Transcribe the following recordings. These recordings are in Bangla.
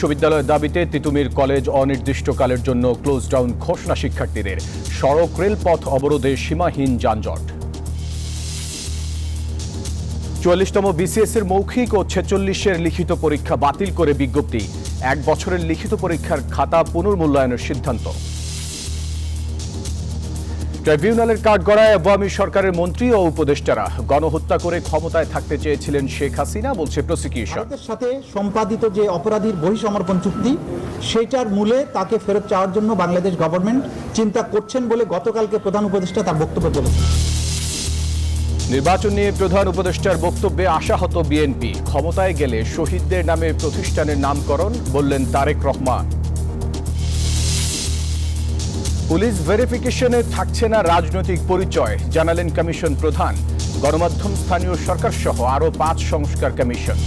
বিশ্ববিদ্যালয়ের দাবিতে তিতুমির কলেজ অনির্দিষ্টকালের জন্য ক্লোজ ডাউন ঘোষণা শিক্ষার্থীদের। সড়ক, রেলপথ অবরোধে সীমাহীন যানজট। চুয়াল্লিশতম বিসিএস এর মৌখিক ও ছেচল্লিশের লিখিত পরীক্ষা বাতিল করে বিজ্ঞপ্তি। এক বছরের লিখিত পরীক্ষার খাতা পুনর্মূল্যায়নের সিদ্ধান্ত। ট্রাইব্যুনালের কাঠগড়ায় আওয়ামী সরকারের মন্ত্রী ও উপদেষ্টারা গণহত্যা করে ক্ষমতায় থাকতে চেয়েছিলেন শেখ হাসিনা বলছে প্রসিকিউশন সাথে সম্পাদিত যে অপরাধীর বহিসমর্পণ চুক্তি সেটার মূলে তাকে ফেরত চাওয়ার জন্য বাংলাদেশ গভর্নমেন্ট চিন্তা করছেন বলে গতকালকে প্রধান উপদেষ্টা তার বক্তব্য বলেছেন। নির্বাচন নিয়ে প্রধান উপদেষ্টার বক্তব্যে আশাহত বিএনপি। ক্ষমতায় গেলে শহীদদের নামে প্রতিষ্ঠানের নামকরণ বললেন তারেক রহমান। পুলিশ ভেরিফিকেশনে থাকছে না রাজনৈতিক পরিচয়, জানালেন কমিশন প্রধান। গণমাধ্যম স্থানীয় সরকার সহ আরও পাঁচ সংস্কার কমিশন।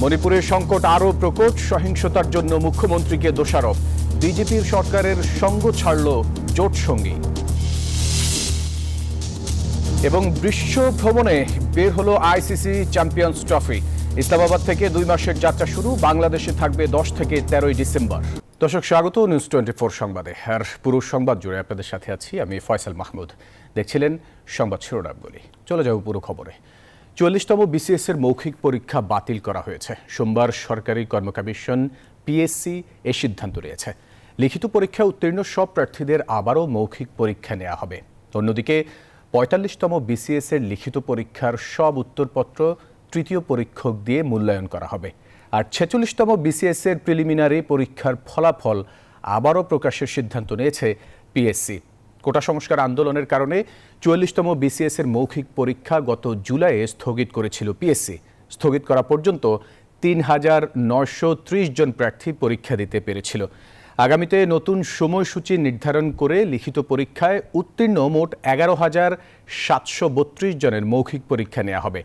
মণিপুরের সংকট আরও প্রকট, সহিংসতার জন্য মুখ্যমন্ত্রীকে দোষারোপ। বিজেপির সরকারের সঙ্গ ছাড়ল জোট সঙ্গী। এবং বিশ্ব ভ্রমণে বের হলো আইসিসি চ্যাম্পিয়ন্স ট্রফি। ইসলামাবাদ থেকে দুই মাসের যাত্রা শুরু, বাংলাদেশে থাকবে দশ থেকে তেরোই ডিসেম্বর। দর্শক, স্বাগত নিউজ টোয়েন্টি ফোর সংবাদে। আর পুরো সংবাদ জুড়ে আপনাদের সাথে আছি আমি ফয়সাল মাহমুদ। দেখছিলেন সংবাদ শিরোনামগুলি। চলে যাব পুরো খবরে। চুয়াল্লিশতম বিসিএস এর মৌখিক পরীক্ষা বাতিল করা হয়েছে। সোমবার সরকারি কর্ম কমিশন পিএসসি এ সিদ্ধান্ত নিয়েছে। লিখিত পরীক্ষা উত্তীর্ণ সব প্রার্থীদের আবারও মৌখিক পরীক্ষা নেওয়া হবে। অন্যদিকে, পঁয়তাল্লিশতম বিসিএস এর লিখিত পরীক্ষার সব উত্তরপত্র তৃতীয় পরীক্ষক দিয়ে মূল্যায়ন করা হবে। আর ছেচল্লিশতম বিসিএস এর প্রিলিমিনারি পরীক্ষার ফলাফল আবারও প্রকাশের সিদ্ধান্ত নিয়েছে পিএসসি কোটা সংস্কার আন্দোলনের কারণে চুয়াল্লিশতম বিসিএস এর মৌখিক পরীক্ষা গত জুলাইয়ে স্থগিত করেছিল পিএসসি স্থগিত করা পর্যন্ত তিন হাজার নশো ত্রিশ জন প্রার্থী পরীক্ষা দিতে পেরেছিল। আগামীতে নতুন সময়সূচি নির্ধারণ করে লিখিত পরীক্ষায় উত্তীর্ণ মোট এগারো হাজার সাতশো বত্রিশ জনের মৌখিক পরীক্ষা নেওয়া হবে।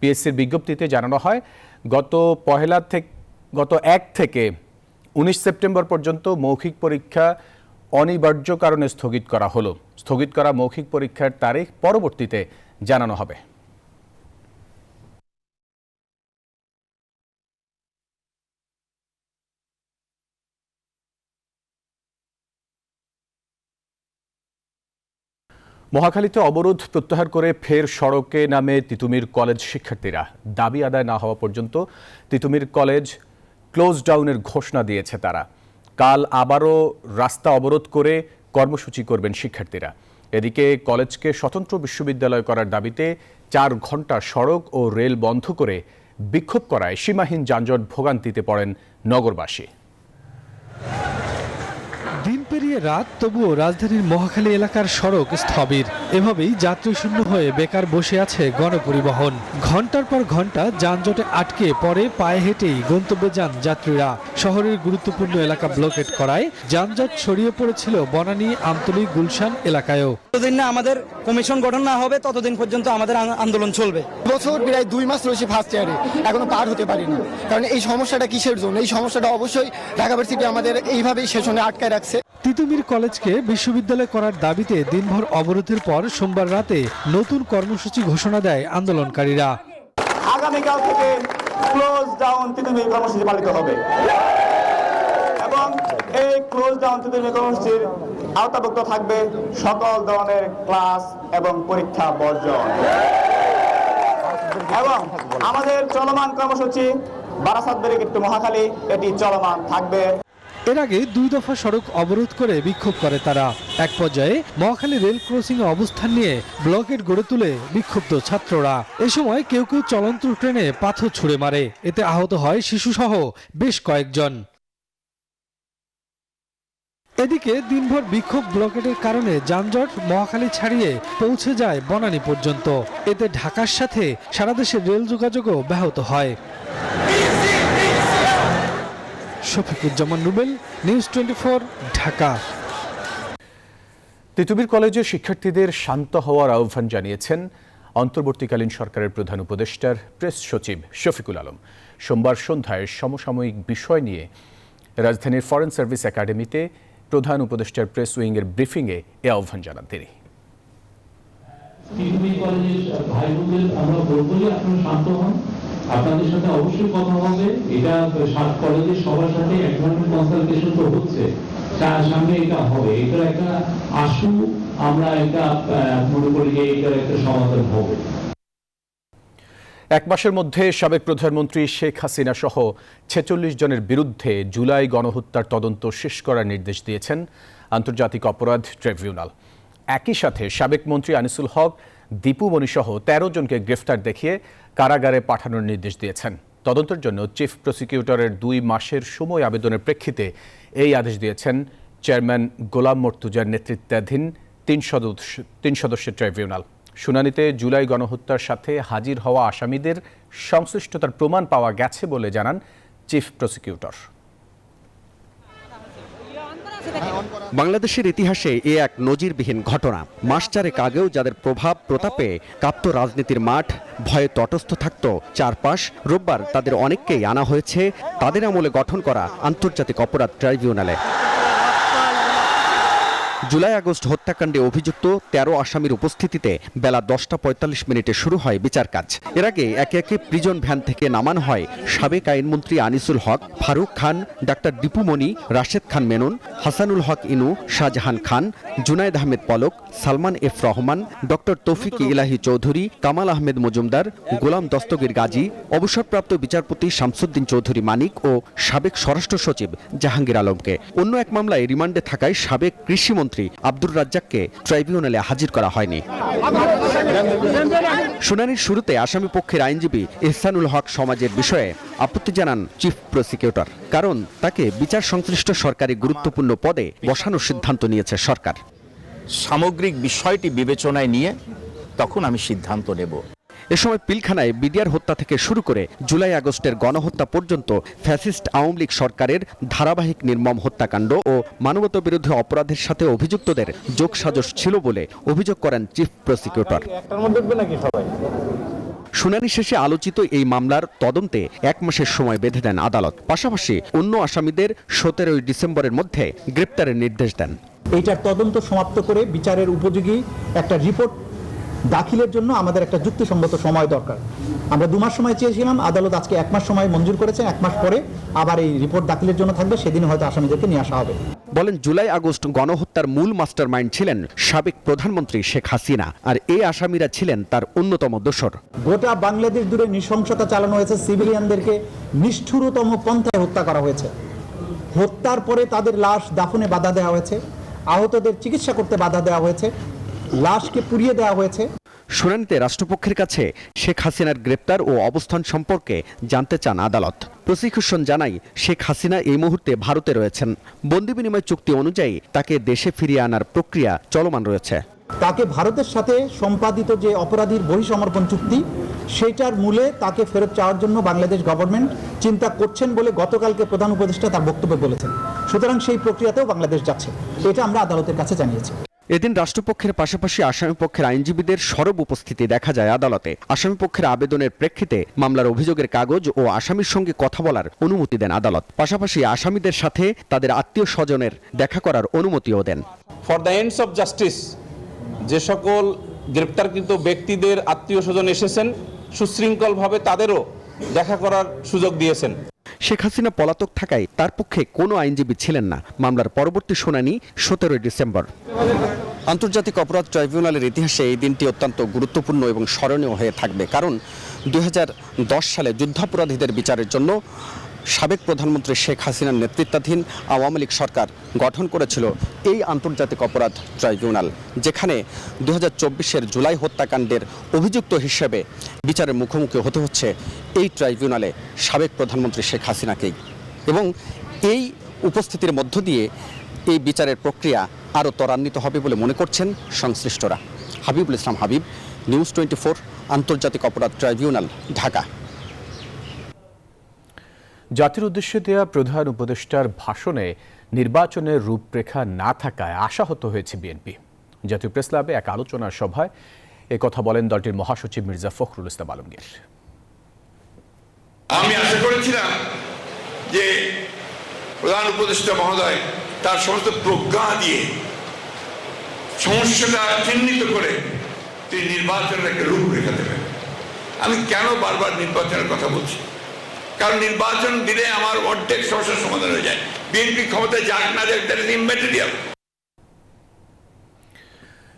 পিএসসির বিজ্ঞপ্তিতে জানানো হয় গত পহেলা থেকে, গত এক থেকে উনিশ সেপ্টেম্বর পর্যন্ত মৌখিক পরীক্ষা অনিবার্য কারণে স্থগিত করা হলো। স্থগিত করা মৌখিক পরীক্ষার তারিখ পরবর্তীতে জানানো হবে। মহাখালীতে অবরোধ প্রত্যাহার করে ফের সড়কে নামে তিতুমির কলেজ শিক্ষার্থীরা। দাবি আদায় না হওয়া পর্যন্ত তিতুমির কলেজ ক্লোজ ডাউনের ঘোষণা দিয়েছে তারা। কাল আবারও রাস্তা অবরোধ করে কর্মসূচি করবেন শিক্ষার্থীরা। এদিকে কলেজকে স্বতন্ত্র বিশ্ববিদ্যালয় করার দাবিতে চার ঘণ্টা সড়ক ও রেল বন্ধ করে বিক্ষোভ করায় সীমাহীন যানজট ভোগান্তিতে পড়েন নগরবাসী। পেরিয়ে রাত তবুও রাজধানীর মহাখালী এলাকার সড়ক স্থবির। এভাবেই যাত্রী শূন্য হয়ে বেকার বসে আছে গণপরিবহন। ঘণ্টার পর ঘণ্টা যানজটে আটকে পরে পায়ে হেঁটেই গন্তব্যে যান যাত্রীরা। শহরের গুরুত্বপূর্ণ এলাকা ব্লকেট করায় যানজট ছড়িয়ে পড়েছিল বনানী আমতলী গুলশান এলাকায়ও। যতদিন না আমাদের কমিশন গঠন না হবে ততদিন পর্যন্ত আমাদের আন্দোলন চলবে। বছর প্রায় দুই মাস রয়েছে ফার্স্ট ইয়ারে এখনও পার হতে পারিনি। কারণ এই সমস্যাটা কিসের জন্য? এই সমস্যাটা অবশ্যই ঢাকা ভার্সিটি আমাদের এইভাবেই সেশনে আটকায় রাখছে। তিতুমির কলেজকে বিশ্ববিদ্যালয় করার দাবিতে দিনভর অবরোধের পর সোমবার রাতে নতুন কর্মসূচি ঘোষণা দেয় আন্দোলনকারীরা। আগামীকাল থেকে ক্লোজ ডাউন তিতুমির কর্মসূচি পালিত হবে। এবং এই ক্লোজ ডাউন তিতুমির কর্মসূচির আওতাভুক্ত থাকবে সকল ধরনের ক্লাস এবং পরীক্ষা বর্জন। এবং আমাদের চলমান কর্মসূচি বারাসাত ব্যারিকেড টু মহাখালী, এটি চলমান থাকবে। এর আগে দুই দফা সড়ক অবরোধ করে বিক্ষোভ করে তারা। এক পর্যায়ে মহাখালী রেল ক্রসিং এ অবস্থান নিয়ে ব্লকেট গড়ে তুলে বিক্ষুব্ধ ছাত্ররা। এ সময় কেউ কেউ চলন্ত ট্রেনে পাথর ছুড়ে মারে। এতে আহত হয় শিশুসহ বেশ কয়েকজন। এদিকে দিনভর বিক্ষোভ ব্লকেটের কারণে যানজট মহাখালী ছাড়িয়ে পৌঁছে যায় বনানী পর্যন্ত। এতে ঢাকার সাথে সারা দেশের রেল যোগাযোগও ব্যাহত হয়। Shafiquzzaman Rubel news twenty Dhaka. Titumir কলেজে শিক্ষার্থীদের শান্ত হওয়ার আহ্বান জানিয়েছেন অন্তর্বর্তীকালীন সরকারের প্রধান উপদেষ্টার প্রেস সচিব শফিকুল আলম। সোমবার সন্ধ্যায় সমসাময়িক বিষয় নিয়ে রাজধানীর ফরেন সার্ভিস একাডেমিতে প্রধান উপদেষ্টার প্রেস উইংয়ের ব্রিফিংয়ে এ আহ্বান জানান তিনি। আমরা বলব যে আপনারা শান্ত হন। আপনাদের সাথে অবশ্যই কথা হবে। এটা সাত কলেজের সবার সাথে এক ধরনের কনসালটেশন তো হচ্ছে। সা- সামনে এটা হবে। এটা একটা আশু আমরা এটা মনে করি যে এটার একটা সমাধান হবে। এক মাসের মধ্যে সাবেক প্রধানমন্ত্রী শেখ হাসিনা সহ ছেচল্লিশ জনের বিরুদ্ধে জুলাই গণহত্যার তদন্ত শেষ করার নির্দেশ দিয়েছেন আন্তর্জাতিক অপরাধ ট্রাইব্যুনাল। একই সাথে সাবেক মন্ত্রী আনিসুল হক, দীপু মনি সহ তেরো জনকে গ্রেফতার দেখিয়ে কারাগারে পাঠানোর নির্দেশ দিয়েছেন। তদন্তের জন্য চিফ প্রসিকিউটরের দুই মাসের সময় আবেদনের প্রেক্ষিতে এই আদেশ দিয়েছেন চেয়ারম্যান গোলাম মর্তুজার নেতৃত্বাধীন তিন সদস্য, তিন সদস্যের ট্রাইব্যুনাল। শুনানিতে জুলাই গণহত্যার সাথে হাজির হওয়া আসামিদের সংশ্লিষ্টতার প্রমাণ পাওয়া গেছে বলে জানান চিফ প্রসিকিউটর। বাংলাদেশের ইতিহাসে এ এক নজিরবিহীন ঘটনা। মাস চারেক আগেও যাদের প্রভাব, প্রতাপে কাঁপত রাজনীতির মাঠ, ভয়ে তটস্থ থাকত চারপাশ, রোববার তাদের অনেককেই আনা হয়েছে। তাদের আমলে গঠন করা আন্তর্জাতিক অপরাধ ট্রাইব্যুনালে। জুলাই আগস্ট হত্যাকাণ্ডে অভিযুক্ত তেরো আসামির উপস্থিতিতে বেলা দশটা পঁয়তাল্লিশ মিনিটে শুরু হয় বিচার কাজ। এর আগে একে একে প্রিজন ভ্যান থেকে নামানো হয় সাবেক আইনমন্ত্রী Anisul Haque, Faruk Khan, doctor Dipumoni Rashed Khan Menon, Hasanul Haq Inu, Shahjahan Khan, Junaid Ahmed Palak, Salman F Rahman, doctor Tawfiq Elahi Chowdhury, Kamal Ahmed Majumdar, গোলাম দস্তগীর গাজী, অবসরপ্রাপ্ত বিচারপতি শামসুদ্দিন চৌধুরী মানিক ও সাবেক স্বরাষ্ট্র সচিব জাহাঙ্গীর আলমকে। অন্য এক মামলায় রিমান্ডে থাকায় সাবেক কৃষিমন্ত্রী আব্দুর রাজ্জাককে ট্রাইব্যুনালে হাজির করা হয়নি। শুনানির শুরুতে আসামি পক্ষের আইনজীবী ইহসানুল হক সমাজের বিষয়ে আপত্তি জানান চিফ প্রসিকিউটর, কারণ তাকে বিচার সংশ্লিষ্ট সরকারি গুরুত্বপূর্ণ পদে বসানোর সিদ্ধান্ত নিয়েছে সরকার। সামগ্রিক বিষয়টি বিবেচনায় নিয়ে তখন আমি সিদ্ধান্ত নেব। এ সময় পিলখানায় বিডিআর হত্যা থেকে শুরু করে জুলাই আগস্টের গণহত্যা পর্যন্ত ফ্যাসিস্ট আওয়ামী লীগ সরকারের ধারাবাহিক নির্মম হত্যাকাণ্ড ও মানবতা বিরোধী অপরাধের সাথে অভিযুক্তদের যোগসাজশ ছিল বলে অভিযোগ করেন চিফ প্রসিকিউটর। শুনানি শেষে আলোচিত এই মামলার তদন্তে এক মাসের সময় বেঁধে দেন আদালত। পাশাপাশি অন্য আসামিদের সতেরোই ডিসেম্বরের মধ্যে গ্রেপ্তারের নির্দেশ দেন। এইটার তদন্ত সমাপ্ত করে বিচারের উপযোগী একটা রিপোর্ট দাখিলের জন্য আমাদের একটা যুক্তিসঙ্গত সময় দরকার। আমরা দু মাস সময় চেয়েছিলাম আদালত আজকে এক মাস সময় মঞ্জুর করেছেন এক মাস পরে আবার এই রিপোর্ট দাখিলের জন্য থাকবে সেদিন হয়তো আসামিদেরকে নিয়ে আসা হবে। বলেন জুলাই আগস্ট গণহত্যার মূল মাস্টারমাইন্ড ছিলেন সাবেক প্রধানমন্ত্রী শেখ হাসিনা আর এই আসামিরা ছিলেন তার অন্যতম দোষর। গোটা বাংলাদেশ জুড়ে নৃশংসতা চালানো হয়েছে সিভিলিয়ানদেরকে নিষ্ঠুরতম পন্থায় হত্যা করা হয়েছে। হত্যার পরে তাদের লাশ দাফনে বাধা দেওয়া হয়েছে আহতদের চিকিৎসা করতে বাধা দেওয়া হয়েছে লাশকে পুড়িয়ে দেওয়া হয়েছে। শুনানিতে রাষ্ট্রপক্ষের কাছে শেখ হাসিনার গ্রেপ্তার ও অবস্থান সম্পর্কে জানতে চান আদালত। প্রসিকিউশন জানাই শেখ হাসিনা এই মুহূর্তে ভারতে রয়েছেন। বন্দি বিনিময় চুক্তি অনুযায়ী তাকে দেশে ফিরিয়ে আনার প্রক্রিয়া চলমান রয়েছে। তাকে ভারতের সাথে সম্পাদিত যে অপরাধীর বহিসমর্পণ চুক্তি সেটার মূলে তাকে ফেরত চাওয়ার জন্য বাংলাদেশ গভর্নমেন্ট চিন্তা করছেন বলে গতকালকে প্রধান উপদেষ্টা তার বক্তব্যে বলেছেন। সুতরাং সেই প্রক্রিয়াতেও বাংলাদেশ যাচ্ছে। এটা আমরা আদালতের কাছে জানিয়েছি। এদিন রাষ্ট্রপক্ষের পাশাপাশি আসামিপক্ষের আইনজীবীদের সরব উপস্থিতি দেখা যায় আদালতে। আসামিপক্ষের আবেদনের প্রেক্ষিতে মামলার অভিযোগের কাগজ ও আসামির সঙ্গে কথা বলার অনুমতি দেন আদালত। পাশাপাশি আসামিদের সাথে তাদের আত্মীয় স্বজনের দেখা করার অনুমতিও দেন। For the ends of justice যে সকল গ্রেপ্তারকৃত ব্যক্তিদের আত্মীয় স্বজন এসেছেন, সুশৃঙ্খলভাবে তাদেরও দেখা করার সুযোগ দিয়েছেন। শেখ হাসিনা পলাতক থাকায় তার পক্ষে কোনো আইনজীবী ছিলেন না। মামলার পরবর্তী শুনানি সতেরোই ডিসেম্বর। আন্তর্জাতিক অপরাধ ট্রাইব্যুনালের ইতিহাসে এই দিনটি অত্যন্ত গুরুত্বপূর্ণ এবং স্মরণীয় হয়ে থাকবে। কারণ দুই হাজার দশ সালে যুদ্ধাপরাধীদের বিচারের জন্য সাবেক প্রধানমন্ত্রী শেখ হাসিনার নেতৃত্বাধীন আওয়ামী লীগ সরকার গঠন করেছিল এই আন্তর্জাতিক অপরাধ ট্রাইব্যুনাল, যেখানে দু হাজার জুলাই হত্যাকাণ্ডের অভিযুক্ত হিসেবে বিচারের মুখোমুখি হতে হচ্ছে এই ট্রাইব্যুনালে সাবেক প্রধানমন্ত্রী শেখ হাসিনাকেই। এবং এই উপস্থিতির মধ্য দিয়ে এই বিচারের প্রক্রিয়া আরও ত্বরান্বিত হবে বলে মনে করছেন সংশ্লিষ্টরা। হাবিবুল ইসলাম হাবিব, নিউজ টোয়েন্টি আন্তর্জাতিক অপরাধ ট্রাইব্যুনাল, ঢাকা। জাতির উদ্দেশ্যে দেয়া প্রধান উপদেষ্টার ভাষণে নির্বাচনের রূপরেখা না থাকায় আশাহত হয়েছে বিএনপি। জাতীয় প্রেস ক্লাবে এক আলোচনা সভায় কথা বলেন দলটির মহাসচিব মির্জা ফখরুল ইসলাম আলমগীর। আমি আশা করেছিলাম যে প্রধান উপদেষ্টা মহোদয় তার সমস্ত প্রজ্ঞা দিয়ে, সমস্যাটা চিহ্নিত করে তিনি নির্বাচনের একটা রূপরেখা দেবেন। আমি কেন বারবার নির্বাচনের কথা বলছি? কারণ নির্বাচন দিলে আমার অর্ধেক সমস্যার সমাধান হয়ে যায়। বিএনপি ক্ষমতায় যাক না যাক ইম্যাটেরিয়াল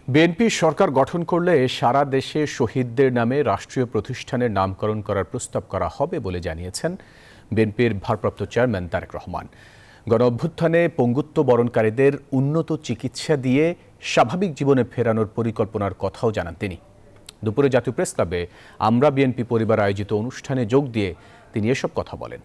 বিএনপি সরকার গঠন করলে সারা দেশে শহীদদের নামে রাষ্ট্রীয় প্রতিষ্ঠানের নামকরণ করার প্রস্তাব করা হবে বলে জানিয়েছেন বিএনপির ভারপ্রাপ্ত চেয়ারম্যান তারেক রহমান। গণ অভ্যুত্থানে পঙ্গুত্ব বরণকারীদের উন্নত চিকিৎসা দিয়ে স্বাভাবিক জীবনে ফেরানোর পরিকল্পনার কথাও জানান তিনি। দুপুরে জাতীয় প্রেস ক্লাবে আমরা বিএনপি পরিবার আয়োজিত অনুষ্ঠানে যোগ দিয়ে তিনি এসব কথা বলেন।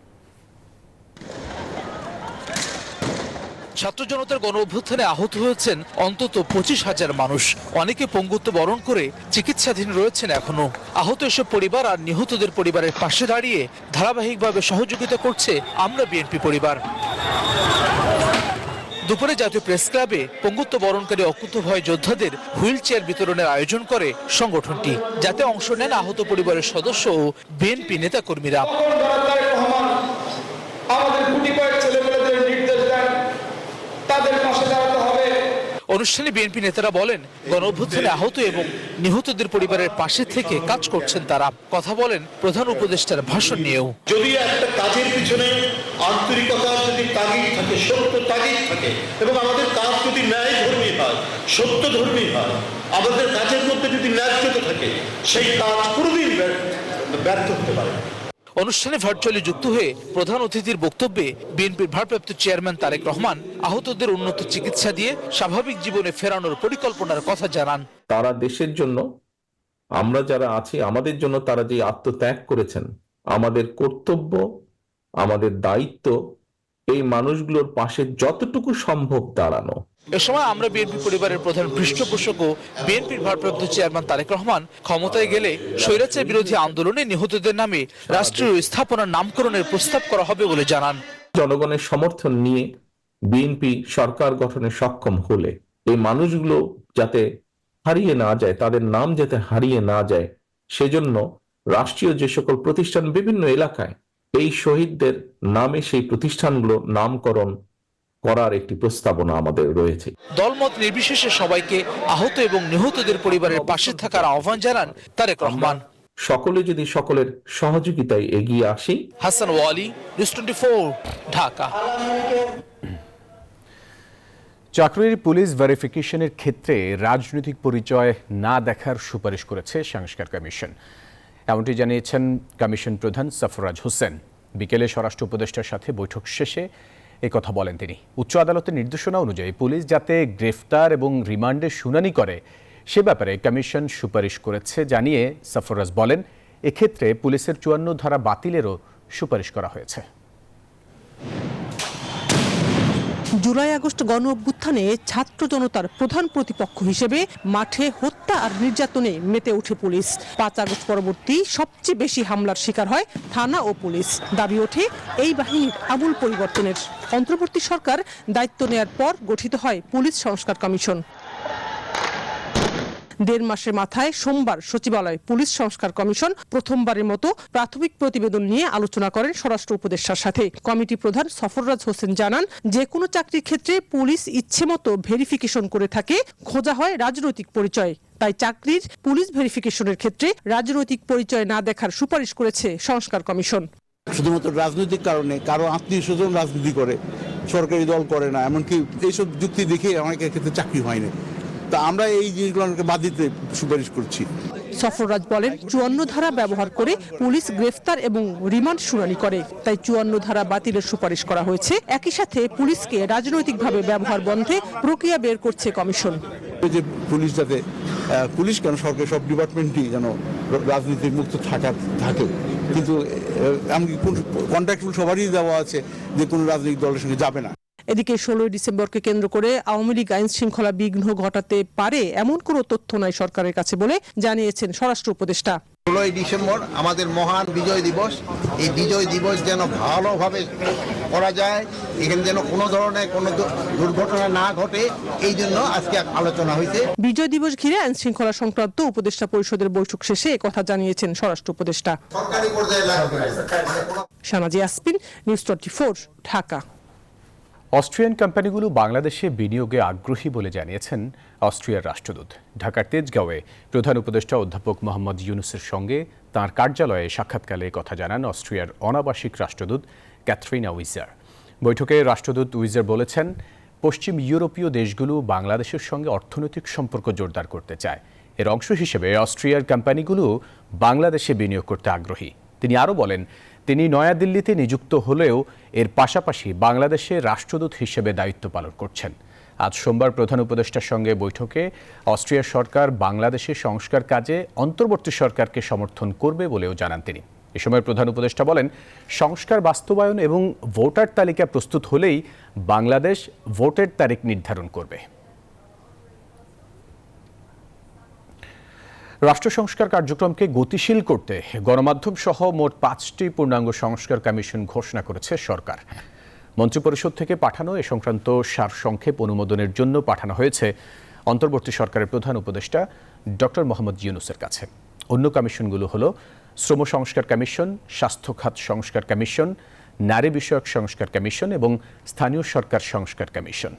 ছাত্র জনতার গণ অভ্যুত্থানে আহত হয়েছেন অন্তত পঁচিশ হাজার মানুষ। অনেকে পঙ্গুত্ব বরণ করে চিকিৎসাধীন রয়েছেন এখনও। আহত এসব পরিবার আর নিহতদের পরিবারের পাশে দাঁড়িয়ে ধারাবাহিকভাবে সহযোগিতা করছে আমরা বিএনপি পরিবার। দুপুরে জাতীয় প্রেস ক্লাবে পঙ্গুত্ব বরণকারী অকুত ভয় যোদ্ধাদের হুইল চেয়ার বিতরণের আয়োজন করে সংগঠনটি। যাতে অংশ নেন আহত পরিবারের সদস্য ও বিএনপি নেতাকর্মীরা আমাদের গুটি কয়েক ছেলেমেয়েদের নির্দেশ দেন তাদের পাশে দাঁড়াতে হবে অনুষ্ঠানে বিএনপি নেতারা বলেন গণ অভ্যুত্থানে আহত এবং নিহতদের পরিবারের পাশে থেকে কাজ করছেন তারা কথা বলেন প্রধান উপদেষ্টার ভাষণ নিয়েও যদি একটা কাজের পিছনে আন্তরিকতা যদি তাগিদ থাকে, সত্য তাগিদ থাকে, এবং আমাদের কাজ যদি ন্যায় ধর্মী হয় সত্য ধর্মী হয়, আমাদের কাজের মধ্যে যদি ন্যায্যতা থাকে, সেই কাজ কোনোদিন ব্যর্থ- হতে পারে। অনুষ্ঠানে ভার্চুয়ালি যুক্ত হয়ে প্রধান অতিথির বক্তব্যে বিএনপির ভারপ্রাপ্ত চেয়ারম্যান তারেক রহমান আহতদের উন্নত চিকিৎসা দিয়ে স্বাভাবিক জীবনে ফেরানোর পরিকল্পনার কথা জানান। তারা দেশের জন্য, আমরা যারা আছি, আমাদের জন্য তারা যে আত্মত্যাগ করেছেন, আমাদের কর্তব্য, আমাদের দায়িত্ব, এই মানুষগুলোর পাশে যতটুকু সম্ভব দাঁড়ানো। এ সময় আমরা বিএনপি পরিবারের প্রধান পৃষ্ঠপোষক ও বিএনপির ভারপ্রাপ্ত চেয়ারম্যান তারেক রহমান ক্ষমতায় গেলে স্বৈরাচার বিরোধী আন্দোলনে নিহতদের নামে রাষ্ট্রীয় স্থাপনার নামকরণের প্রস্তাব করা হবে বলে জানান। জনগণের সমর্থন নিয়ে বিএনপি সরকার গঠনে সক্ষম হলে এই মানুষগুলো যাতে হারিয়ে না যায়, তাদের নাম যাতে হারিয়ে না যায়, সেজন্য রাষ্ট্রীয় যে সকল প্রতিষ্ঠান বিভিন্ন এলাকায় এই শহীদদের নামে সেই প্রতিষ্ঠানগুলো নামকরণ করার একটি প্রস্তাবনা আমাদের রয়েছে। দলমত নির্বিশেষে সবাইকে আহত এবং নিহতদের পরিবারের পাশে থাকার আহ্বান জানান তারেক রহমান। সকলে যদি সকলের সহযোগিতায় এগিয়ে আসি। Hasan Wali news twenty Dhaka. চাকরির পুলিশ ভেরিফিকেশনের ক্ষেত্রে রাজনৈতিক পরিচয় না দেখার সুপারিশ করেছে সংস্কার কমিশন। এমনটি জানিয়েছেন কমিশন প্রধান সফরাজ হোসেন। বিকেলে স্বরাষ্ট্র উপদেষ্টার সাথে বৈঠক শেষে কথা বলেন তিনি। উচ্চ আদালতের নির্দেশনা অনুযায়ী পুলিশ যাতে গ্রেফতার এবং রিমান্ডে শুনানি করে, সে ব্যাপারে কমিশন সুপারিশ করেছে জানিয়ে সফরাজ বলেন, এক্ষেত্রে পুলিশের চুয়ান্ন ধারা বাতিলেরও সুপারিশ করা হয়েছে। জুলাই আগস্ট গণ অভ্যুত্থানে ছাত্র জনতার প্রধান প্রতিপক্ষ হিসেবে মাঠে হত্যা আর নির্যাতনে মেতে ওঠে পুলিশ। পাঁচ আগস্ট পরবর্তী সবচেয়ে বেশি হামলার শিকার হয় থানা ও পুলিশ। দাবি ওঠে, এই বাহিনীর আমূল পরিবর্তনের। অন্তর্বর্তী সরকার দায়িত্ব নেয়ার পর গঠিত হয় পুলিশ সংস্কার কমিশন। দেড় মাসের মাথায় সোমবার সচিবালয় পুলিশ সংস্কার কমিশন প্রথমবারের মতো প্রাথমিক প্রতিবেদন নিয়ে আলোচনা করেন স্বরাষ্ট্র উপদেষ্টার সাথে। কমিটি প্রধান সফররাজ হোসেন জানান, যে কোনো চাকরির ক্ষেত্রে পুলিশ ইচ্ছে মতো ভেরিফিকেশন করে থাকে, খোঁজা হয় রাজনৈতিক পরিচয়। তাই চাকরির পুলিশ ভেরিফিকেশনের ক্ষেত্রে রাজনৈতিক পরিচয় না দেখার সুপারিশ করেছে সংস্কার কমিশন। শুধুমাত্র রাজনৈতিক কারণে কারও আত্মীয় স্বজন রাজনীতি করে, সরকারি দল করে না, এমনকি এইসব যুক্তি দেখে অনেকের ক্ষেত্রে চাকরি হয় না। তা আমরা এই জিনিসগুলোকে বাদ দিতে সুপারিশ করছি। সফররাজ বলেন চুয়ান্ন ধারা ব্যবহার করে পুলিশ গ্রেফতার এবং রিমান্ড শুনানি করে। তাই চুয়ান্ন ধারা বাতিলের সুপারিশ করা হয়েছে। একই সাথে পুলিশকে রাজনৈতিকভাবে ব্যবহার বন্ধে প্রক্রিয়া বের করছে কমিশন। যে পুলিশ যাতে পুলিশ কেন সরকার সব ডিপার্টমেন্টই যেন রাজনীতির মুক্ত থাকা থাকে। কিন্তু এমনকি কন্ট্রাক্টফুল সবারই দেওয়া আছে যে কোনো রাজনৈতিক দলের সঙ্গে যাবে না। এদিকে ষোলোই ডিসেম্বরকে কেন্দ্র করে আওয়ামী লীগ আইন শৃঙ্খলা বিঘ্ন ঘটাতে পারে এমন কোনো তথ্য নাই সরকারের কাছে বলে জানিয়েছেন স্বরাষ্ট্র উপদেষ্টা। ষোলোই ডিসেম্বর আমাদের মহান বিজয় দিবস। এই বিজয় দিবস যেন ভালোভাবে করা যায় এখানে যেন কোনো ধরনের কোনো দুর্ঘটনা না ঘটে এই জন্য আজকে আলোচনা হয়েছে। বিজয় দিবস ঘিরে আইন শৃঙ্খলা সংক্রান্ত উপদেষ্টা পরিষদের বৈঠক শেষে কথা জানিয়েছেন স্বরাষ্ট্র উপদেষ্টা। সরকারি পর্যায়ে লাগবে। Shanaji Aspin news twenty Dhaka. Austrian কোম্পানিগুলো বাংলাদেশে বিনিয়োগে আগ্রহী বলে জানিয়েছেন অস্ট্রিয়ার রাষ্ট্রদূত। ঢাকার তেজগাঁওয়ে প্রধান উপদেষ্টা অধ্যাপক মোহাম্মদ ইউনুসের সঙ্গে তার কার্যালয়ে সাক্ষাৎকালে কথা জানান অস্ট্রিয়ার অনাবাসিক রাষ্ট্রদূত ক্যাথরিনা উইজার। বৈঠকে রাষ্ট্রদূত উইজার বলেছেন, পশ্চিম ইউরোপীয় দেশগুলো বাংলাদেশের সঙ্গে অর্থনৈতিক সম্পর্ক জোরদার করতে চায়। এর অংশ হিসেবে অস্ট্রিয়ার কোম্পানিগুলো বাংলাদেশে বিনিয়োগ করতে আগ্রহী। তিনি আরও বলেন তিনি নয়াদিল্লিতে নিযুক্ত হলেও এর পাশাপাশি বাংলাদেশে রাষ্ট্রদূত হিসেবে দায়িত্ব পালন করছেন। আজ সোমবার প্রধান উপদেষ্টার সঙ্গে বৈঠকে অস্ট্রিয়ার সরকার বাংলাদেশের সংস্কার কাজে অন্তর্বর্তী সরকারকে সমর্থন করবে বলেও জানান তিনি। এ সময় প্রধান উপদেষ্টা বলেন, সংস্কার বাস্তবায়ন এবং ভোটার তালিকা প্রস্তুত হলেই বাংলাদেশ ভোটের তারিখ নির্ধারণ করবে। রাষ্ট্র সংস্কার কার্যক্রমকে গতিশীল করতে গণমাধ্যম সহ মোট পাঁচটি পূর্ণাঙ্গ সংস্কার কমিশন ঘোষণা করেছে সরকার। মন্ত্রিপরিষদ থেকে পাঠানো এ সংক্রান্ত সারসংক্ষেপ অনুমোদনের জন্য পাঠানো হয়েছে। অন্তর্বর্তী সরকারের প্রধান উপদেষ্টা ডক্টর মোহাম্মদ ইউনুসের কাছে। অন্য কমিশনগুলো হল শ্রম সংস্কার কমিশন, স্বাস্থ্য খাত সংস্কার কমিশন, নারী বিষয়ক সংস্কার কমিশন এবং স্থানীয় সরকার সংস্কার কমিশন।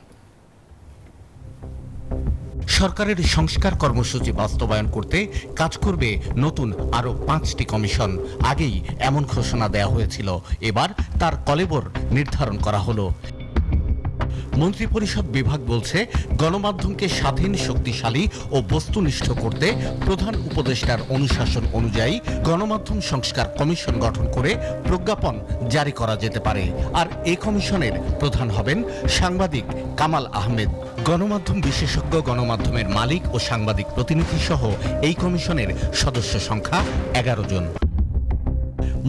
সরকারের সংস্কার কর্মসূচি বাস্তবায়ন করতে কাজ করবে নতুন আরও পাঁচটি কমিশন। আগেই এমন ঘোষণা দেওয়া হয়েছিল। এবার তার কলেবর নির্ধারণ করা হলো। মন্ত্রিপরিষদ বিভাগ বলছে, গণমাধ্যমকে স্বাধীন, শক্তিশালী ও বস্তুনিষ্ঠ করতে প্রধান উপদেষ্টার অনুশাসন অনুযায়ী গণমাধ্যম সংস্কার কমিশন গঠন করে প্রজ্ঞাপন জারি করা যেতে পারে। আর এ কমিশনের প্রধান হবেন সাংবাদিক কামাল আহমেদ। গণমাধ্যম বিশেষজ্ঞ, গণমাধ্যমের মালিক ও সাংবাদিক প্রতিনিধি সহ এই কমিশনের সদস্য সংখ্যা এগারো জন।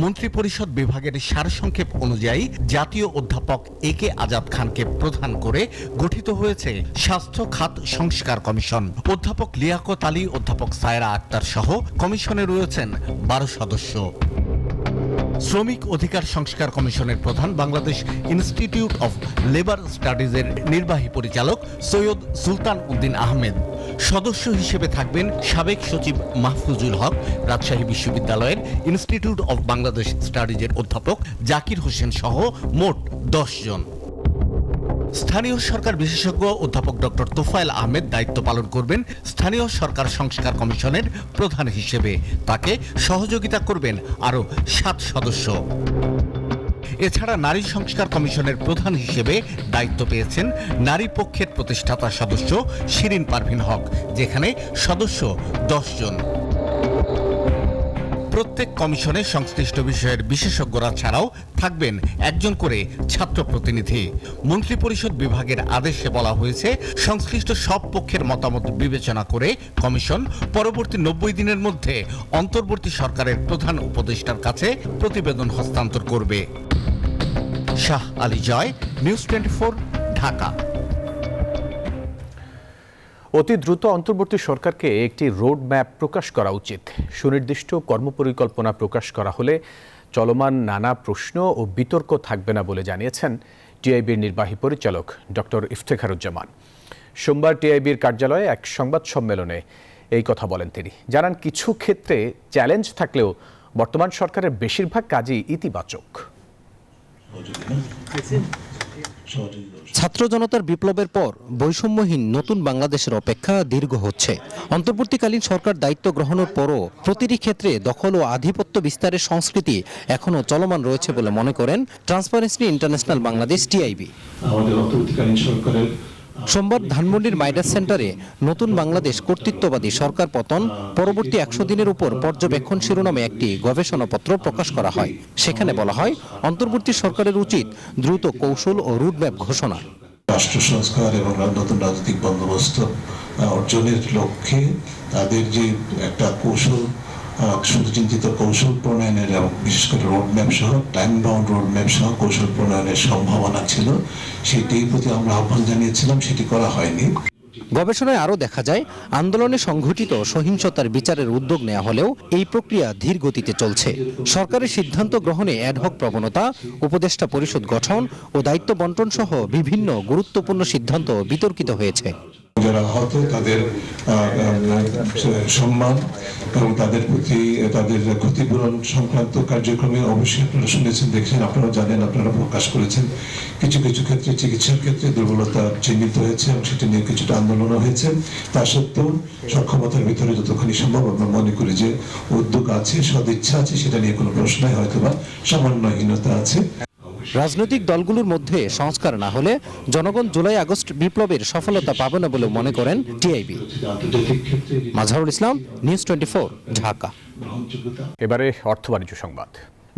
মন্ত্রিপরিষদ বিভাগের সারসংক্ষেপ অনুযায়ী জাতীয় অধ্যাপক এ কে আজাদ খানকে প্রধান করে গঠিত হয়েছে স্বাস্থ্য খাত সংস্কার কমিশন। অধ্যাপক লিয়াকত আলী, অধ্যাপক সায়রা আক্তার সহ কমিশনে রয়েছেন বারো সদস্য। শ্রমিক অধিকার সংস্কার কমিশনের প্রধান বাংলাদেশ ইনস্টিটিউট অফ লেবার স্টাডিজের নির্বাহী পরিচালক সৈয়দ সুলতান উদ্দিন আহমেদ। সদস্য হিসেবে থাকবেন সাবেক সচিব মাহফুজুল হক, রাজশাহী বিশ্ববিদ্যালয়ের ইনস্টিটিউট অব বাংলাদেশ স্টাডিজের অধ্যাপক জাকির হোসেন সহ মোট দশ জন। স্থানীয় সরকার বিশেষজ্ঞ অধ্যাপক ডক্টর তোফায়েল আহমেদ দায়িত্ব পালন করবেন স্থানীয় সরকার সংস্কার কমিশনের প্রধান হিসেবে। তাকে সহযোগিতা করবেন আরও সাত সদস্য। এছাড়া নারী সংস্কার কমিশনের প্রধান হিসেবে দায়িত্ব পেয়েছেন নারী পক্ষের প্রতিষ্ঠাতা সদস্য শিরিন পারভিন হক, যেখানে সদস্য দশজন জন। প্রত্যেক কমিশনে সংশ্লিষ্ট বিষয়ের বিশেষজ্ঞরা ছাড়াও থাকবেন একজন করে ছাত্র প্রতিনিধি। মন্ত্রিপরিষদ বিভাগের আদেশে বলা হয়েছে, সংশ্লিষ্ট সব পক্ষের মতামত বিবেচনা করে কমিশন পরবর্তী নব্বই দিনের মধ্যে অন্তর্বর্তী সরকারের প্রধান উপদেষ্টার কাছে প্রতিবেদন হস্তান্তর করবে। Shah Ali Joy, news twenty Dhaka. অতি দ্রুত অন্তর্বর্তী সরকারকে একটি রোড ম্যাপ প্রকাশ করা উচিত। সুনির্দিষ্ট কর্মপরিকল্পনা প্রকাশ করা হলে চলমান নানা প্রশ্ন ও বিতর্ক থাকবে না বলে জানিয়েছেন টিআইবির নির্বাহী পরিচালক ডক্টর ইফতেখারুজ্জামান। সোমবার টিআইবির কার্যালয়ে এক সংবাদ সম্মেলনে এই কথা বলেন তিনি। জানান, কিছু ক্ষেত্রে চ্যালেঞ্জ থাকলেও বর্তমান সরকারের বেশিরভাগ কাজই ইতিবাচক। ছাত্র জনতার বিপ্লবের পর বৈষম্যহীন নতুন বাংলাদেশের অপেক্ষা দীর্ঘ হচ্ছে। অন্তর্বর্তীকালীন সরকার দায়িত্ব গ্রহণের পরও প্রতিটি ক্ষেত্রে দখল ও আধিপত্য বিস্তারের সংস্কৃতি এখনও চলমান রয়েছে বলে মনে করেন ট্রান্সপারেন্সি ইন্টারন্যাশনাল বাংলাদেশ টিআইবি আমাদের অন্তর্বর্তীকালীন সরকারের সোমবার ধানমন্ডির মাইডাস সেন্টারে নতুন বাংলাদেশ কর্তৃত্ববাদী সরকার পতন, পরবর্তী একশো দিনের উপর পর্যবেক্ষণ শিরোনামে একটি গবেষণাপত্র প্রকাশ করা হয়। সেখানে বলা হয়, অন্তর্বর্তী সরকারের উচিত দ্রুত কৌশল ও রুটম্যাপ ঘোষণা। রাষ্ট্র সংস্কার এবং নতুন রাজনৈতিক বন্দোবস্ত অর্জনের লক্ষ্যে তাদের যে একটা কৌশল সুচিন্তিত কৌশল প্রণয়নের এবং বিশেষ করে রোডম্যাপ সহ টাইম বাউন্ড রোডম্যাপ সহ কৌশল প্রণয়নের সম্ভাবনা ছিল, সেটির প্রতি আমরা আহ্বান জানিয়েছিলাম, সেটি করা হয়নি। গবেষণায় আরও দেখা যায়, আন্দোলনে সংঘটিত সহিংসতার বিচারের উদ্যোগ নেওয়া হলেও এই প্রক্রিয়া ধীর গতিতে চলছে। সরকারের সিদ্ধান্ত গ্রহণে অ্যাডহক প্রবণতা, উপদেষ্টা পরিষদ গঠন ও দায়িত্ব বন্টন সহ বিভিন্ন গুরুত্বপূর্ণ সিদ্ধান্ত বিতর্কিত হয়েছে। যারা আহত, তাদের সম্মান এবং তাদের প্রতি, তাদের ক্ষতিপূরণ সংক্রান্ত কার্যক্রমে অবশ্যই আপনারা শুনেছেন, দেখছেন, আপনারা জানেন, আপনারা প্রকাশ করেছেন। কিছু কিছু ক্ষেত্রে চিকিৎসার ক্ষেত্রে দুর্বলতা চিহ্নিত হয়েছে এবং সেটা নিয়ে কিছুটা আন্দোলন হয়েছে। তা সত্ত্বেও সক্ষমতার ভিতরে যতখানি সম্ভব আমরা মনে করি যে উদ্যোগ আছে, সদিচ্ছা আছে, সেটা নিয়ে কোনো প্রশ্নই হয়তো বা সামান্যহীনতা আছে। রাজনৈতিক দলগুলোর মধ্যে সংস্কার না হলে জনগণ জুলাই আগস্ট বিপ্লবের সফলতা পাবে না বলে মনে করেন TIB. Mazharul Islam news twenty Dhaka. এবারে অর্থ বাণিজ্য সংবাদ।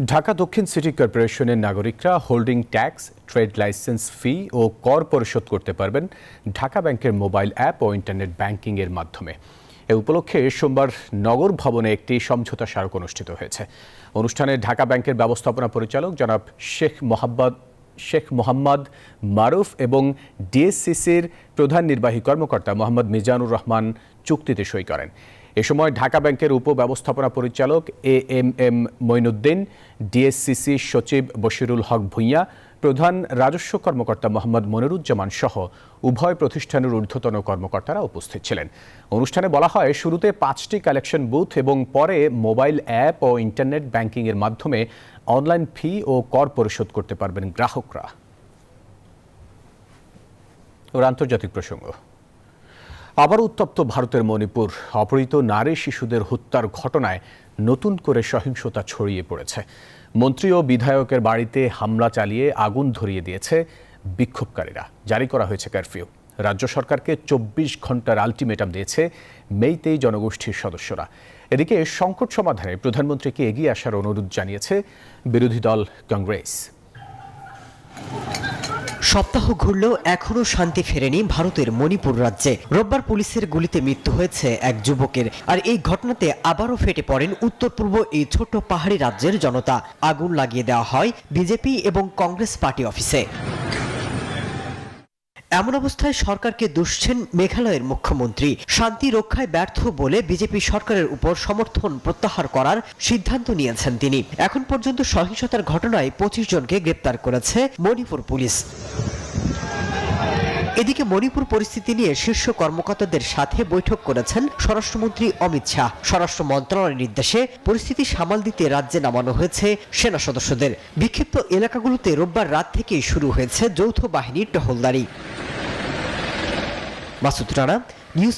ঢাকা দক্ষিণ সিটি কর্পোরেশনের নাগরিকরা holding tax trade license fee ও কর পরিশোধ করতে পারবেন ঢাকা ব্যাংকের মোবাইল অ্যাপ ও ইন্টারনেট ব্যাংকিং এর মাধ্যমে। এ উপলক্ষে সোমবার নগর ভবনে একটি সমঝোতা স্মারক অনুষ্ঠিত হয়েছে। অনুষ্ঠানে ঢাকা ব্যাংকের ব্যবস্থাপনা পরিচালক জনাব শেখ মোহাম্মদ শেখ মোহাম্মদ মারুফ এবং ডিএসসিসির প্রধান নির্বাহী কর্মকর্তা মোহাম্মদ মিজানুর রহমান চুক্তিতে সই করেন। এ সময় ঢাকা ব্যাংকের উপব্যবস্থাপনা পরিচালক A M M Moinuddin DSCC সচিব বশিরুল হক ভূঁইয়া প্রধান রাজস্ব কর্মকর্তা মোহাম্মদ মনিরুজ্জামান সহ উভয় প্রতিষ্ঠানের ঊর্ধ্বতন কর্মকর্তারা উপস্থিত ছিলেন। অনুষ্ঠানে বলা হয়, শুরুতে পাঁচটি কালেকশন বুথ এবং পরে মোবাইল অ্যাপ ও ইন্টারনেট ব্যাংকিংয়ের মাধ্যমে অনলাইন ফি ও কর পরিশোধ করতে পারবেন গ্রাহকরা। আন্তর্জাতিক প্রসঙ্গ। আবার উত্তপ্ত ভারতের মণিপুর। অপহৃত নারী শিশুদের হত্যার ঘটনায় নতুন করে সহিংসতা ছড়িয়ে পড়েছে। মন্ত্রী ও বিধায়কের বাড়িতে হামলা চালিয়ে আগুন ধরিয়ে দিয়েছে বিক্ষোভকারীরা। জারি করা হয়েছে কারফিউ। রাজ্য সরকারকে চব্বিশ ঘণ্টার আলটিমেটাম দিয়েছে মেইতেই জনগোষ্ঠীর সদস্যরা। এদিকে সংকট সমাধানে প্রধানমন্ত্রীকে এগিয়ে আসার অনুরোধ জানিয়েছে বিরোধী দল কংগ্রেস। সপ্তাহ ঘুরলেও এখনও শান্তি ফেরেনি ভারতের মণিপুর রাজ্যে। রোববার পুলিশের গুলিতে মৃত্যু হয়েছে এক যুবকের। আর এই ঘটনাতে আবারও ফেটে পড়েন উত্তর পূর্ব এই ছোট্ট পাহাড়ি রাজ্যের জনতা। আগুন লাগিয়ে দেওয়া হয় বিজেপি এবং কংগ্রেস পার্টি অফিসে। এমন অবস্থায় সরকারকে দুষছেন মেঘালয়ের মুখ্যমন্ত্রী। শান্তি রক্ষায় ব্যর্থ বলে বিজেপি সরকারের উপর সমর্থন প্রত্যাহার করার সিদ্ধান্ত নিয়েছেন তিনি। এখন পর্যন্ত সহিংসতার ঘটনায় পঁচিশ জনকে গ্রেপ্তার করেছে মণিপুর পুলিশ। এদিকে মণিপুর পরিস্থিতি নিয়ে শীর্ষ কর্মকর্তাদের সাথে বৈঠক করেছেন স্বরাষ্ট্রমন্ত্রী অমিত শাহ। স্বরাষ্ট্র মন্ত্রণালয়ের নির্দেশে পরিস্থিতি সামাল দিতে রাজ্যে নামানো হয়েছে সেনা সদস্যদের। বিক্ষিপ্ত এলাকাগুলোতে রোববার রাত থেকেই শুরু হয়েছে যৌথ বাহিনীর টহলদারি। মাসুদ রানা, নিউজ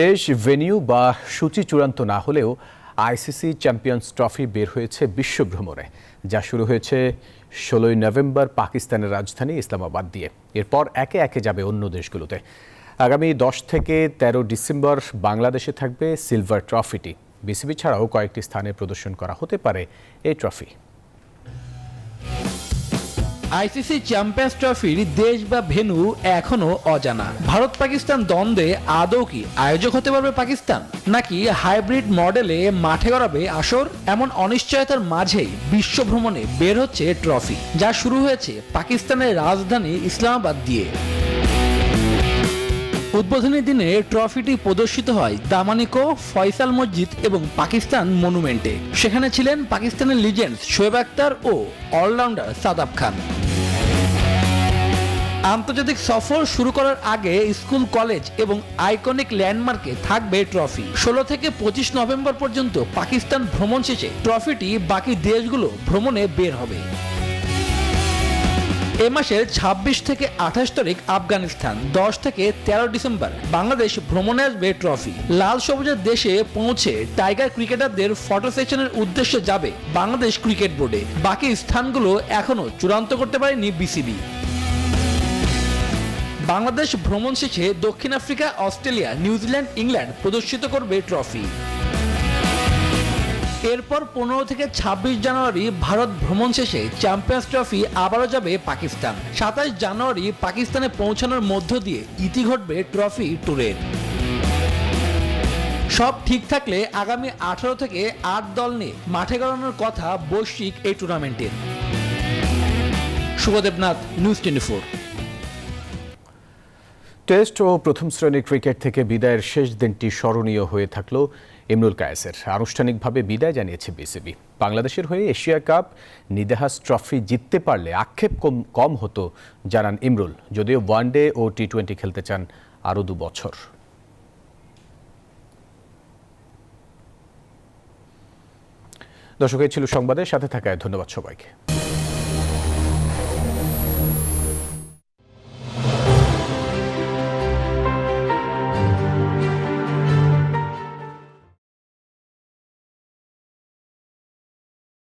দেশ ভেনিউ বা সূচি চূড়ান্ত না হলেও আইসিসি চ্যাম্পিয়ন্স ট্রফি বের হয়েছে বিশ্বভ্রমণে যা শুরু হয়েছে ষোলোই নভেম্বর পাকিস্তানের রাজধানী ইসলামাবাদ দিয়ে। এরপর একে একে যাবে অন্য দেশগুলোতে। আগামী দশ থেকে ১৩ ডিসেম্বর বাংলাদেশে থাকবে সিলভার ট্রফিটি। বিসিবি ছাড়াও কয়েকটি স্থানে প্রদর্শন করা হতে পারে এই ট্রফি। আইসিসি চ্যাম্পিয়ন্স ট্রফির দেশ বা ভেন্যু এখনও অজানা। ভারত পাকিস্তান দ্বন্দ্বে আদৌ কি আয়োজক হতে পারবে পাকিস্তান? নাকি হাইব্রিড মডেলে মাঠে গড়াবে আসর? এমন অনিশ্চয়তার মাঝেই বিশ্ব ভ্রমণে বের হচ্ছে ট্রফি, যা শুরু হয়েছে পাকিস্তানের রাজধানী ইসলামাবাদ দিয়ে। উদ্বোধনী দিনে ট্রফিটি প্রদর্শিত হয় দামানিকো, ফয়সাল মসজিদ এবং পাকিস্তান মনুমেন্টে। সেখানে ছিলেন পাকিস্তানের লিজেন্ডস শোয়েব আক্তার ও অলরাউন্ডার সাদাব খান। আন্তর্জাতিক সফর শুরু করার আগে স্কুল, কলেজ এবং আইকনিক ল্যান্ডমার্কে থাকবে ট্রফি। ষোলো থেকে পঁচিশ নভেম্বর পর্যন্ত পাকিস্তান ভ্রমণ শেষে ট্রফিটি বাকি দেশগুলো ভ্রমণে বের হবে। এ মাসের ২৬ থেকে আঠাশ তারিখ আফগানিস্তান, দশ থেকে তেরো ডিসেম্বর বাংলাদেশ ভ্রমণে আসবে ট্রফি। লাল সবুজের দেশে পৌঁছে টাইগার ক্রিকেটারদের ফটো সেশনের উদ্দেশ্যে যাবে বাংলাদেশ ক্রিকেট বোর্ডে। বাকি স্থানগুলো এখনও চূড়ান্ত করতে পারেনি বিসিবি। বাংলাদেশ ভ্রমণ শেষে দক্ষিণ আফ্রিকা, অস্ট্রেলিয়া নিউজিল্যান্ড ইংল্যান্ড প্রদর্শিত করবে ট্রফি। এরপর পনেরো থেকে ছাব্বিশ জানুয়ারি ভারত ভ্রমণ শেষে চ্যাম্পিয়ন্স ট্রফি আবারও যাবে পাকিস্তান। সাতাশ জানুয়ারি পাকিস্তানে পৌঁছানোর মধ্য দিয়ে ইতি ঘটবে ট্রফি ট্যুরের সব ঠিক থাকলে আগামী আঠারো থেকে আট দল নিয়ে মাঠে গড়ানোর কথা বৈশ্বিক এই টুর্নামেন্টের শুভদেবনাথ, নিউজ টোয়েন্টি টেস্ট ও প্রথম শ্রেণির ক্রিকেট থেকে বিদায়ের শেষ দিনটি স্মরণীয় হয়ে থাকল ইমরুল কায়েসের। আনুষ্ঠানিকভাবে বিদায় জানিয়েছে বিসিবি। বাংলাদেশের হয়ে এশিয়া কাপ নিদেহাস ট্রফি জিততে পারলে আক্ষেপ কম কম হতো, জানান ইমরুল। যদিও ওয়ানডে ও টি টোয়েন্টি খেলতে চান আরও দু বছর। দর্শক ছিল সংবাদের সাথে থাকায় ধন্যবাদ সবাইকে।